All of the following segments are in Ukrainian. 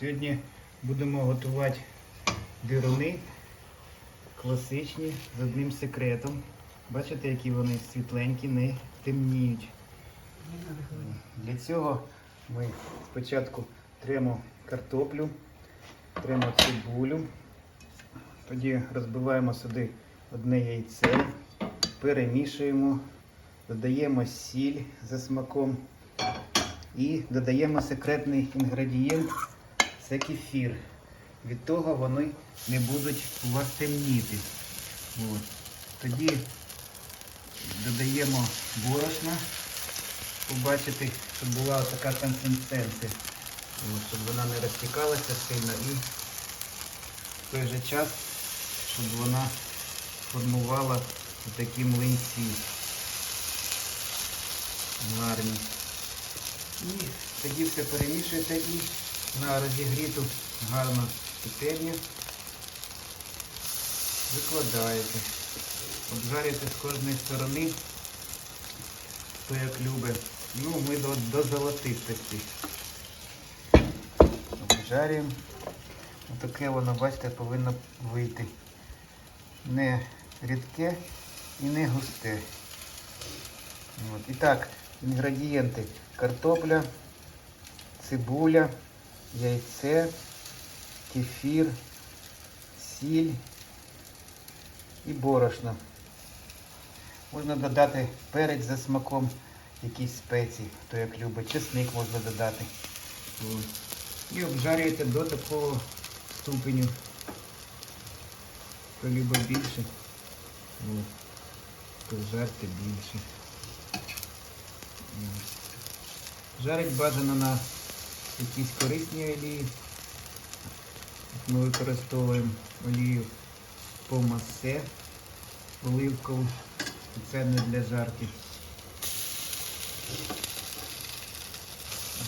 Сьогодні будемо готувати дируни класичні з одним секретом. Бачите, які вони світленькі, не темніють. Для цього ми спочатку тремо картоплю, тремо цибулю, тоді розбиваємо сюди одне яйце, перемішуємо, додаємо сіль за смаком і додаємо секретний інгредієнт це кефір. Від того вони не будуть у вас темніти. От. Тоді додаємо борошна, побачити, щоб була така консистенція, От, щоб вона не розтікалася сильно і в той же час, щоб вона формувала такі млинці гарні. І тоді все перемішуєте і на розігріту гарну петельню викладаєте. Обжарюєте з кожної сторони, хто як любить. Ну, ми до, до золотистості. Обжарюємо. Отаке воно, бачите, повинно вийти. Не рідке і не густе. От. І так, інгредієнти. Картопля, цибуля, яйце, кефір, сіль і борошно. Можна додати перець за смаком, якісь спеції, хто як любить. Чесник можна додати. І обжарюєте до такого ступеню. Хто любить більше, то жарте більше. Жарить бажано на якійсь корисній олії. Ми використовуємо олію помасе оливкову. Спеціально для жарки.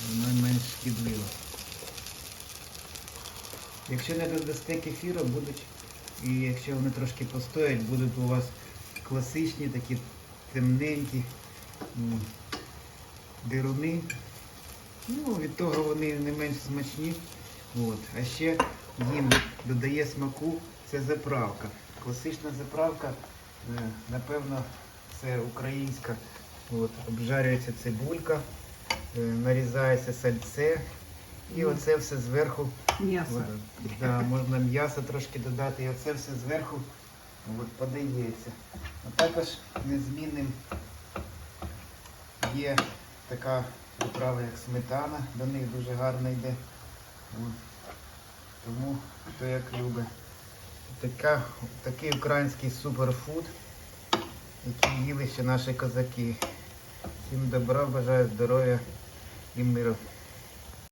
Вона менш шкідлива. Якщо не додасте кефіру, будуть, і якщо вони трошки постоять, будуть у вас класичні такі темненькі дируни. Ну, від того вони не менш смачні. От. А ще їм додає смаку це заправка. Класична заправка, е, напевно, це українська. От. Обжарюється цибулька, е, нарізається сальце. І оце все зверху М'ясо. Да, можна м'ясо трошки додати, і оце все зверху от, подається. А також незмінним є така приправа, як сметана, до них дуже гарно йде. Тому хто як любить. Така, такий український суперфуд, який їли ще наші козаки. Всім добра, бажаю здоров'я і миру.